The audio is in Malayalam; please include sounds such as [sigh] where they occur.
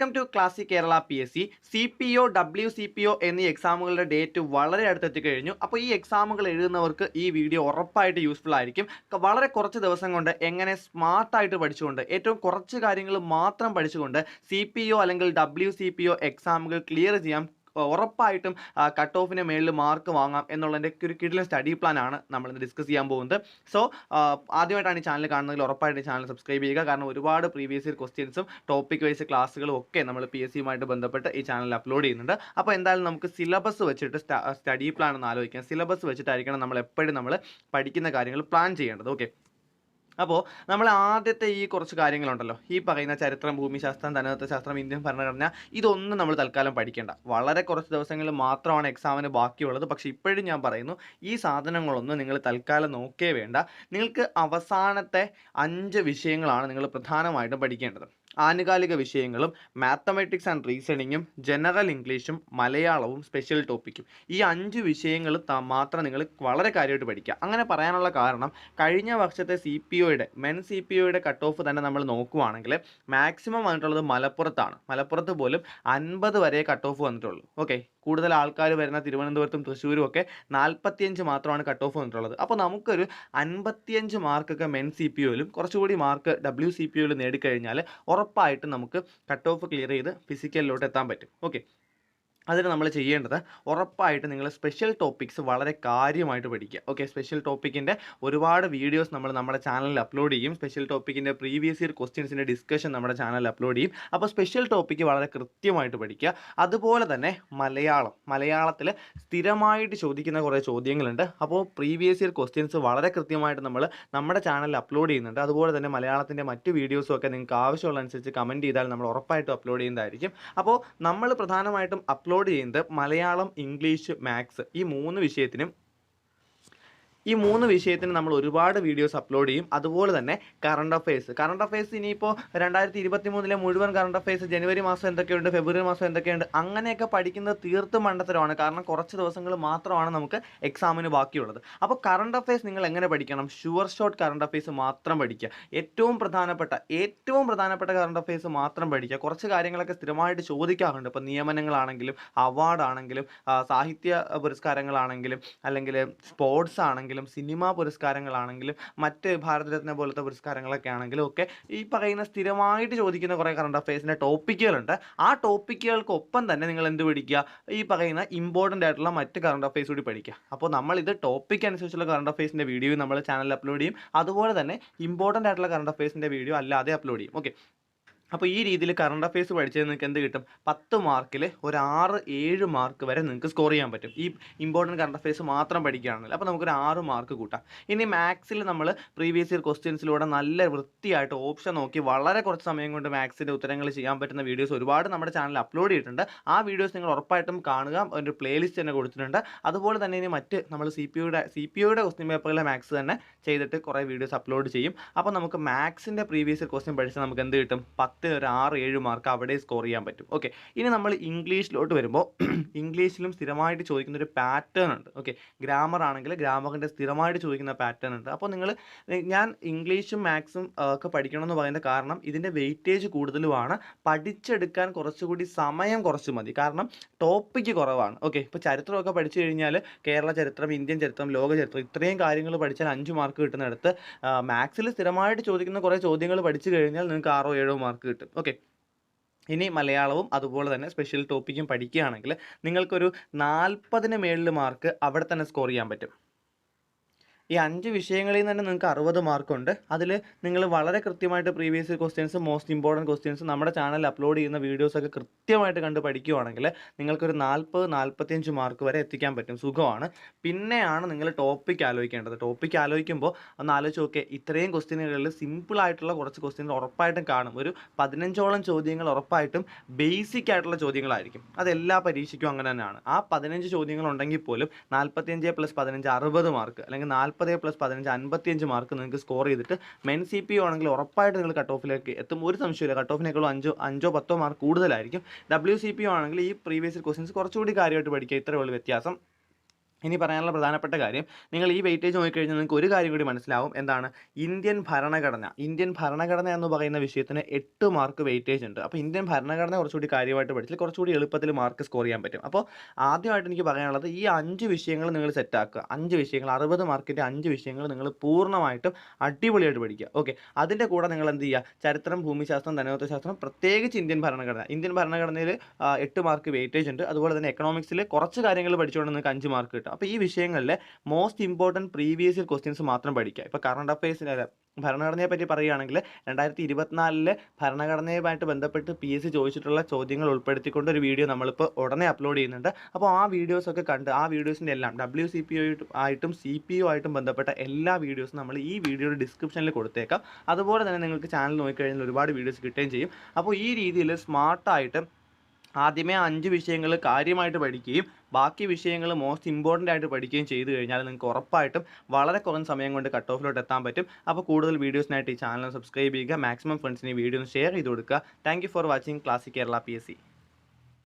Welcome to classic Kerala P S C C P O W C P O എന്നീ എക്സാമുകളുടെ ഡേറ്റ് വളരെ അടുത്തെത്തി കഴിഞ്ഞു. അപ്പോൾ ഈ എക്സാമുകൾ എഴുതുന്നവർക്ക് ഈ വീഡിയോ ഉറപ്പായിട്ട് യൂസ്ഫുൾ ആയിരിക്കും. വളരെ കുറച്ച് ദിവസം കൊണ്ട് എങ്ങനെ സ്മാർട്ടായിട്ട് പഠിച്ചുകൊണ്ട് ഏറ്റവും കുറച്ച് കാര്യങ്ങൾ മാത്രം പഠിച്ചുകൊണ്ട് സി പി ഒ അല്ലെങ്കിൽ ഡബ്ല്യു സി പി ഒ എക്സാമുകൾ ക്ലിയർ ചെയ്യാം ഉറപ്പായിട്ടും കട്ട് ഓഫിന് മേളിൽ മാർക്ക് വാങ്ങാം എന്നുള്ളതിന്റെ ഒരു കിടിലൻ സ്റ്റഡി പ്ലാൻ ആണ് നമ്മൾ ഇന്ന് ഡിസ്കസ് ചെയ്യാൻ പോകുന്നത്. സോ ആദ്യമായിട്ടാണ് ഈ ചാനൽ കാണുന്നതെങ്കിൽ ഉറപ്പായിട്ട് ചാനൽ സബ്സ്ക്രൈബ് ചെയ്യുക. കാരണം ഒരുപാട് പ്രീവിയസ് ഇയർ ക്വസ്റ്റ്യൻസും ടോപ്പിക് വൈസ് ക്ലാസ്സുകളും ഒക്കെ നമ്മൾ പി എസ് സിയുമായിട്ട് ബന്ധപ്പെട്ട് ഈ ചാനലിൽ അപ്ലോഡ് ചെയ്യുന്നുണ്ട്. അപ്പോൾ എന്തായാലും നമുക്ക് സിലബസ് വെച്ചിട്ട് സ്റ്റഡി പ്ലാൻ ഒന്ന് ആലോചിക്കാം. സിലബസ് വെച്ചിട്ടായിരിക്കണം നമ്മൾ എപ്പോഴും നമ്മൾ പഠിക്കുന്ന കാര്യങ്ങൾ പ്ലാൻ ചെയ്യേണ്ടത്. ഓക്കെ അപ്പോൾ നമ്മൾ ആദ്യത്തെ ഈ കുറച്ച് കാര്യങ്ങളുണ്ടല്ലോ. ഈ പറയുന്ന ചരിത്രം ഭൂമിശാസ്ത്രം ധനതത്വശാസ്ത്രം ഇന്ത്യൻ ഭരണഘടന ഇതൊന്നും നമ്മൾ തൽക്കാലം പഠിക്കേണ്ട. വളരെ കുറച്ച് ദിവസങ്ങൾ മാത്രമാണ് എക്സാമിന് ബാക്കിയുള്ളത്. പക്ഷേ ഇപ്പോഴും ഞാൻ പറയുന്നു ഈ സാധനങ്ങളൊന്നും നിങ്ങൾ തൽക്കാലം നോക്കേ വേണ്ട. നിങ്ങൾക്ക് അവസാനത്തെ അഞ്ച് വിഷയങ്ങളാണ് നിങ്ങൾ പ്രധാനമായിട്ടും പഠിക്കേണ്ടത്. ആനുകാലിക വിഷയങ്ങളും മാത്തമാറ്റിക്സ് ആൻഡ് റീസണിങ്ങും ജനറൽ ഇംഗ്ലീഷും മലയാളവും സ്പെഷ്യൽ ടോപ്പിക്കും ഈ അഞ്ച് വിഷയങ്ങൾ മാത്രം നിങ്ങൾ വളരെ കാര്യമായിട്ട് പഠിക്കുക. അങ്ങനെ പറയാനുള്ള കാരണം കഴിഞ്ഞ വർഷത്തെ സി പി ഒയുടെ മെൻ സി പി യുടെ കട്ട് ഓഫ് തന്നെ നമ്മൾ നോക്കുവാണെങ്കിൽ മാക്സിമം വന്നിട്ടുള്ളത് മലപ്പുറത്താണ്. മലപ്പുറത്ത് പോലും അൻപത് വരെ കട്ട് ഓഫ് വന്നിട്ടുള്ളൂ. ഓക്കെ കൂടുതൽ ആൾക്കാർ വരുന്ന തിരുവനന്തപുരത്തും തൃശ്ശൂരും ഒക്കെ നാൽപ്പത്തിയഞ്ച് മാത്രമാണ് കട്ട് ഓഫ് വന്നിട്ടുള്ളത്. അപ്പോൾ നമുക്കൊരു അൻപത്തിയഞ്ച് മാർക്കൊക്കെ മെൻ സി പി ഒയിലും കുറച്ചുകൂടി മാർക്ക് ഡബ്ല്യു സി പി ഒയിൽ നേടിക്കഴിഞ്ഞാൽ ഉറപ്പായിട്ടും നമുക്ക് കട്ട് ഓഫ് ക്ലിയർ ചെയ്ത് ഫിസിക്കലിലോട്ട് എത്താൻ പറ്റും. ഓക്കെ അതിന് നമ്മൾ ചെയ്യേണ്ടത് ഉറപ്പായിട്ട് നിങ്ങൾ സ്പെഷ്യൽ ടോപ്പിക്സ് വളരെ കാര്യമായിട്ട് പഠിക്കുക. ഓക്കെ സ്പെഷ്യൽ ടോപ്പിക്കിന്റെ ഒരുപാട് വീഡിയോസ് നമ്മൾ നമ്മുടെ ചാനലിൽ അപ്ലോഡ് ചെയ്യും. സ്പെഷ്യൽ ടോപ്പിക്കിന്റെ പ്രീവിയസ് ഇയർ ക്വസ്റ്റ്യൻസിന്റെ ഡിസ്കഷൻ നമ്മുടെ ചാനലിൽ അപ്ലോഡ് ചെയ്യും. അപ്പോൾ സ്പെഷ്യൽ ടോപ്പിക്ക് വളരെ കൃത്യമായിട്ട് പഠിക്കുക. അതുപോലെ തന്നെ മലയാളം. മലയാളത്തിൽ സ്ഥിരമായിട്ട് ചോദിക്കുന്ന കുറേ ചോദ്യങ്ങളുണ്ട്. അപ്പോൾ പ്രീവിയസ് ഇയർ ക്വസ്റ്റ്യൻസ് വളരെ കൃത്യമായിട്ട് നമ്മൾ നമ്മുടെ ചാനലിൽ അപ്ലോഡ് ചെയ്യുന്നുണ്ട്. അതുപോലെ തന്നെ മലയാളത്തിന്റെ മറ്റ് വീഡിയോസും ഒക്കെ നിങ്ങൾക്ക് ആവശ്യമുള്ള അനുസരിച്ച് കമന്റ് ചെയ്താൽ നമ്മൾ ഉറപ്പായിട്ടും അപ്ലോഡ് ചെയ്യുന്നതായിരിക്കും. അപ്പോൾ നമ്മൾ പ്രധാനമായിട്ടും അപ്ലോഡ് ചെയ്യുന്നത് മലയാളം ഇംഗ്ലീഷ് മാത്സ് ഈ മൂന്ന് വിഷയത്തിനും ഈ മൂന്ന് വിഷയത്തിന് നമ്മൾ ഒരുപാട് വീഡിയോസ് അപ്ലോഡ് ചെയ്യും. അതുപോലെ തന്നെ കറണ്ട് അഫയേഴ്സ് കറണ്ട് അഫയേഴ്സ് ഇനിയിപ്പോൾ രണ്ടായിരത്തി ഇരുപത്തി മൂന്നിലെ മുഴുവൻ കറണ്ട് അഫയേഴ്സ് ജനുവരി മാസം എന്തൊക്കെയുണ്ട് ഫെബ്രുവരി മാസം എന്തൊക്കെയുണ്ട് അങ്ങനെയൊക്കെ പഠിക്കുന്നത് തീർത്തും മണ്ടത്തരമാണ്. കാരണം കുറച്ച് ദിവസങ്ങൾ മാത്രമാണ് നമുക്ക് എക്സാമിന് ബാക്കിയുള്ളത്. അപ്പോൾ കറണ്ട് അഫയേഴ്സ് നിങ്ങൾ എങ്ങനെ പഠിക്കണം? ഷുവർ ഷോട്ട് കറണ്ട് അഫയേഴ്സ് മാത്രം പഠിക്കുക. ഏറ്റവും പ്രധാനപ്പെട്ട ഏറ്റവും പ്രധാനപ്പെട്ട കറണ്ട് അഫയേഴ്സ് മാത്രം പഠിക്കുക. കുറച്ച് കാര്യങ്ങളൊക്കെ സ്ഥിരമായിട്ട് ചോദിക്കാറുണ്ട്. ഇപ്പോൾ നിയമനങ്ങളാണെങ്കിലും അവാർഡാണെങ്കിലും സാഹിത്യ പുരസ്കാരങ്ങളാണെങ്കിലും അല്ലെങ്കിൽ സ്പോർട്സ് ആണെങ്കിലും സിനിമാ പുരസ്കാരങ്ങളാണെങ്കിലും മറ്റ് ഭാരതരത്ന പോലത്തെ പുരസ്കാരങ്ങളൊക്കെ ആണെങ്കിലും ഒക്കെ ഈ പറയുന്ന സ്ഥിരമായിട്ട് ചോദിക്കുന്ന കുറേ കറണ്ട് അഫയേഴ്സിന്റെ ടോപ്പിക്കുകളുണ്ട് ആ ടോപ്പിക്കുകൾക്കൊപ്പം തന്നെ നിങ്ങൾ എന്ത് പഠിക്കുക? ഈ പറയുന്ന ഇമ്പോർട്ടന്റ് ആയിട്ടുള്ള മറ്റ് കറണ്ട് അഫയേഴ്സ് കൂടി പഠിക്കുക. അപ്പോൾ നമ്മളിത് ടോപ്പിക് അനുസരിച്ചുള്ള കറണ്ട് അഫയേഴ്സിന്റെ വീഡിയോ നമ്മൾ ചാനലിൽ അപ്ലോഡ് ചെയ്യും. അതുപോലെ തന്നെ ഇമ്പോർട്ടന്റ് ആയിട്ടുള്ള കറണ്ട് അഫയേഴ്സിന്റെ വീഡിയോ അല്ലാതെ അപ്ലോഡ് ചെയ്യും. ഓക്കെ അപ്പോൾ ഈ രീതിയിൽ കറണ്ട് അഫയേഴ്സ് പഠിച്ചത് നിങ്ങൾക്ക് എന്ത് കിട്ടും? പത്ത് മാർക്കിൽ ഒരു ആറ് ഏഴ് മാർക്ക് വരെ നിങ്ങൾക്ക് സ്കോർ ചെയ്യാൻ പറ്റും. ഈ ഇമ്പോർട്ടന്റ് കറണ്ട് അഫയേഴ്സ് മാത്രം പഠിക്കുകയാണെങ്കിൽ അപ്പോൾ നമുക്കൊരു ആറ് മാർക്ക് കൂട്ടാം. ഇനി മാത്സിൽ നമ്മൾ പ്രീവിയസ് ഇയർ ക്വസ്റ്റ്യൻസിലൂടെ നല്ല വൃത്തിയായിട്ട് ഓപ്ഷൻ നോക്കി വളരെ കുറച്ച് സമയം കൊണ്ട് മാത്സിന്റെ ഉത്തരങ്ങൾ ചെയ്യാൻ പറ്റുന്ന വീഡിയോസ് ഒരുപാട് നമ്മുടെ ചാനൽ അപ്ലോഡ് ചെയ്തിട്ടുണ്ട്. ആ വീഡിയോസ് നിങ്ങൾ ഉറപ്പായിട്ടും കാണുക. ഒരു പ്ലേലിസ്റ്റ് തന്നെ കൊടുത്തിട്ടുണ്ട്. അതുപോലെ തന്നെ ഇനി മറ്റ് നമ്മൾ സി പി യുടെ സി പി യുടെ ക്വസ്റ്റ്യൻ പേപ്പറിലെ മാത്സ് തന്നെ ചെയ്തിട്ട് കുറേ വീഡിയോസ് അപ്ലോഡ് ചെയ്യും. അപ്പോൾ നമുക്ക് മാത്സിന്റെ പ്രീവിയസ് ഇയർ ക്വസ്റ്റ്യൻ പഠിച്ചാൽ നമുക്ക് എന്ത് കിട്ടും? ഒരു ആറ് ഏഴ് മാർക്ക് അവിടെ സ്കോർ ചെയ്യാൻ പറ്റും. ഓക്കെ ഇനി നമ്മൾ ഇംഗ്ലീഷിലോട്ട് വരുമ്പോൾ [clears throat] ഇംഗ്ലീഷിലും സ്ഥിരമായിട്ട് ചോദിക്കുന്ന ഒരു പാറ്റേൺ ഉണ്ട്. ഓക്കെ ഗ്രാമർ ആണെങ്കിൽ ഗ്രാമറിന്റെ സ്ഥിരമായിട്ട് ചോദിക്കുന്ന പാറ്റേൺ ഉണ്ട്. അപ്പോൾ നിങ്ങൾ ഞാൻ ഇംഗ്ലീഷും മാത്സും ഒക്കെ പഠിക്കണമെന്ന് പറയുന്ന കാരണം ഇതിന്റെ വെയിറ്റേജ് കൂടുതലുമാണ്. പഠിച്ചെടുക്കാൻ കുറച്ചുകൂടി സമയം കുറച്ച് മതി. കാരണം ടോപ്പിക്ക് കുറവാണ്. ഓക്കെ ഇപ്പോൾ ചരിത്രമൊക്കെ പഠിച്ചു കഴിഞ്ഞാൽ കേരള ചരിത്രം ഇന്ത്യൻ ചരിത്രം ലോക ചരിത്രം ഇത്രയും കാര്യങ്ങൾ പഠിച്ചാൽ അഞ്ച് മാർക്ക് കിട്ടുന്നിടത്ത് മാത്സിൽ സ്ഥിരമായിട്ട് ചോദിക്കുന്ന കുറേ ചോദ്യങ്ങൾ പഠിച്ചു കഴിഞ്ഞാൽ നിങ്ങൾക്ക് ആറോ ഏഴോ മാർക്ക് കിട്ടും. ഓക്കെ ഇനി മലയാളവും അതുപോലെ തന്നെ സ്പെഷ്യൽ ടോപ്പിക്കും പഠിക്കുകയാണെങ്കിൽ നിങ്ങൾക്കൊരു നാൽപ്പതിന് മേളിൽ മാർക്ക് അവിടെ തന്നെ സ്കോർ ചെയ്യാൻ പറ്റും. ഈ അഞ്ച് വിഷയങ്ങളിൽ തന്നെ നിങ്ങൾക്ക് അറുപത് മാർക്കുണ്ട്. അതിൽ നിങ്ങൾ വളരെ കൃത്യമായിട്ട് previous questions most important questions നമ്മുടെ ചാനലിൽ അപ്ലോഡ് ചെയ്യുന്ന വീഡിയോസൊക്കെ കൃത്യമായിട്ട് കണ്ട് പഠിക്കുവാണെങ്കിൽ നിങ്ങൾക്കൊരു നാൽപ്പത് നാൽപ്പത്തിയഞ്ച് മാർക്ക് വരെ എത്തിക്കാൻ പറ്റും. സുഖമാണ്. പിന്നെയാണ് നിങ്ങൾ ടോപ്പിക് ആലോചിക്കേണ്ടത്. ടോപ്പിക് ആലോചിക്കുമ്പോൾ ഒന്ന് ആലോചിച്ച് നോക്കേ ഇത്രയും ക്വസ്റ്റ്യനുകളിൽ സിമ്പിളായിട്ടുള്ള കുറച്ച് ക്വസ്റ്റ്യൻസ് ഉറപ്പായിട്ടും കാണും. ഒരു പതിനഞ്ചോളം ചോദ്യങ്ങൾ ഉറപ്പായിട്ടും ബേസിക് ആയിട്ടുള്ള ചോദ്യങ്ങളായിരിക്കും. അതെല്ലാ പരീക്ഷയ്ക്കും അങ്ങനെ തന്നെയാണ്. ആ പതിനഞ്ച് ചോദ്യങ്ങളുണ്ടെങ്കിൽ പോലും നാൽപ്പത്തിയഞ്ച് പ്ലസ് പതിനഞ്ച് അറുപത് മാർക്ക് അല്ലെങ്കിൽ നാൽപ്പത് പ്ലസ് പതിനഞ്ച് അൻപത്തിയഞ്ച് മാർക്ക് നിങ്ങൾക്ക് സ്കോർ ചെയ്തിട്ട് മെൻ സി പി ആണെങ്കിൽ ഉറപ്പായിട്ട് നിങ്ങൾ കട്ട് ഓഫിലേക്ക് എത്തും. ഒരു സംശയമില്ല കട്ട് ഓഫിനേക്കാളും അഞ്ചോ അഞ്ചോ പത്തോ മാർക്ക് കൂടുതലായിരിക്കും. ഡബ്ല്യു സി പി ആണെങ്കിൽ ഈ പ്രീവിയസ് ക്വസ്റ്റ്യൻസ് കുറച്ചുകൂടി കാര്യമായിട്ട് പഠിക്കുക. ഇത്രയേ ഉള്ളൂ വ്യത്യാസം. ഇനി പറയാനുള്ള പ്രധാനപ്പെട്ട കാര്യം നിങ്ങൾ ഈ വെയിറ്റേജ് നോക്കിക്കഴിഞ്ഞാൽ നിങ്ങൾക്ക് ഒരു കാര്യം കൂടി മനസ്സിലാവും. എന്താണ്? ഇന്ത്യൻ ഭരണഘടന. ഇന്ത്യൻ ഭരണഘടന എന്ന് പറയുന്ന വിഷയത്തിന് എട്ട് മാർക്ക് വെയിറ്റേജ് ഉണ്ട്. അപ്പോൾ ഇന്ത്യൻ ഭരണഘടന കുറച്ചുകൂടി കാര്യമായിട്ട് പഠിച്ചാൽ കുറച്ചുകൂടി എളുപ്പത്തിൽ മാർക്ക് സ്കോർ ചെയ്യാൻ പറ്റും. അപ്പോൾ ആദ്യമായിട്ട് എനിക്ക് പറയാനുള്ളത് ഈ അഞ്ച് വിഷയങ്ങൾ നിങ്ങൾ സെറ്റാക്കുക അഞ്ച് വിഷയങ്ങൾ അറുപത് മാർക്കിന്റെ അഞ്ച് വിഷയങ്ങൾ നിങ്ങൾ പൂർണമായിട്ടും അടിപൊളിയായിട്ട് പഠിക്കുക. ഓക്കെ അതിന്റെ കൂടെ നിങ്ങൾ എന്ത് ചെയ്യുക? ചരിത്രം ഭൂമിശാസ്ത്രം ധനവത്വശാസ്ത്രം പ്രത്യേകിച്ച് ഇന്ത്യൻ ഭരണഘടന. ഇന്ത്യൻ ഭരണഘടനയിൽ എട്ട് മാർക്ക് വെയിറ്റേജ് ഉണ്ട്. അതുപോലെ തന്നെ എക്കണോമിക്സിൽ കുറച്ച് കാര്യങ്ങൾ പഠിച്ചുകൊണ്ട് നിങ്ങൾക്ക് അഞ്ച് മാർക്ക് കിട്ടും. അപ്പോൾ ഈ വിഷയങ്ങളിൽ most important previous year questions മാത്രം പഠിക്കുക. ഇപ്പോൾ കറണ്ട് അഫയേഴ്സിന് ഭരണഘടനയെ പറ്റി പറയുകയാണെങ്കിൽ രണ്ടായിരത്തി ഇരുപത്തിനാലിലെ ഭരണഘടനയുമായിട്ട് ബന്ധപ്പെട്ട് പി എസ് സി ചോദിച്ചിട്ടുള്ള ചോദ്യങ്ങൾ ഉൾപ്പെടുത്തിക്കൊണ്ട് ഒരു വീഡിയോ നമ്മളിപ്പോൾ ഉടനെ അപ്ലോഡ് ചെയ്യുന്നുണ്ട്. അപ്പോൾ ആ വീഡിയോസൊക്കെ കണ്ട് ആ വീഡിയോസിന്റെ എല്ലാം ഡബ്ല്യു സി പി ആയിട്ടും സി പി ഒ ആയിട്ടും ബന്ധപ്പെട്ട എല്ലാ വീഡിയോസും നമ്മൾ ഈ വീഡിയോയുടെ ഡിസ്ക്രിപ്ഷനിൽ കൊടുത്തേക്കാം. അതുപോലെ തന്നെ നിങ്ങൾക്ക് ചാനൽ നോക്കിക്കഴിഞ്ഞാൽ ഒരുപാട് വീഡിയോസ് കിട്ടുകയും ചെയ്യും. അപ്പോൾ ഈ രീതിയിൽ സ്മാർട്ടായിട്ട് ആദ്യമേ അഞ്ച് വിഷയങ്ങൾ കാര്യമായിട്ട് പഠിക്കുകയും ബാക്കി വിഷയങ്ങൾ മോസ്റ്റ് ഇമ്പോർട്ടന്റ് ആയിട്ട് പഠിക്കുകയും ചെയ്തു കഴിഞ്ഞാൽ നിങ്ങൾക്ക് ഉറപ്പായിട്ടും വളരെ കുറഞ്ഞ സമയം കൊണ്ട് കട്ട് ഓഫിലോട്ട് എത്താൻ പറ്റും. അപ്പോൾ കൂടുതൽ വീഡിയോസിനായിട്ട് ഈ ചാനൽ സബ്സ്ക്രൈബ് ചെയ്യുക മാക്സിമം ഫ്രണ്ട്സിന് ഈ വീഡിയോ ഷെയർ ചെയ്ത് കൊടുക്കുക. Thank for watching classic Kerala P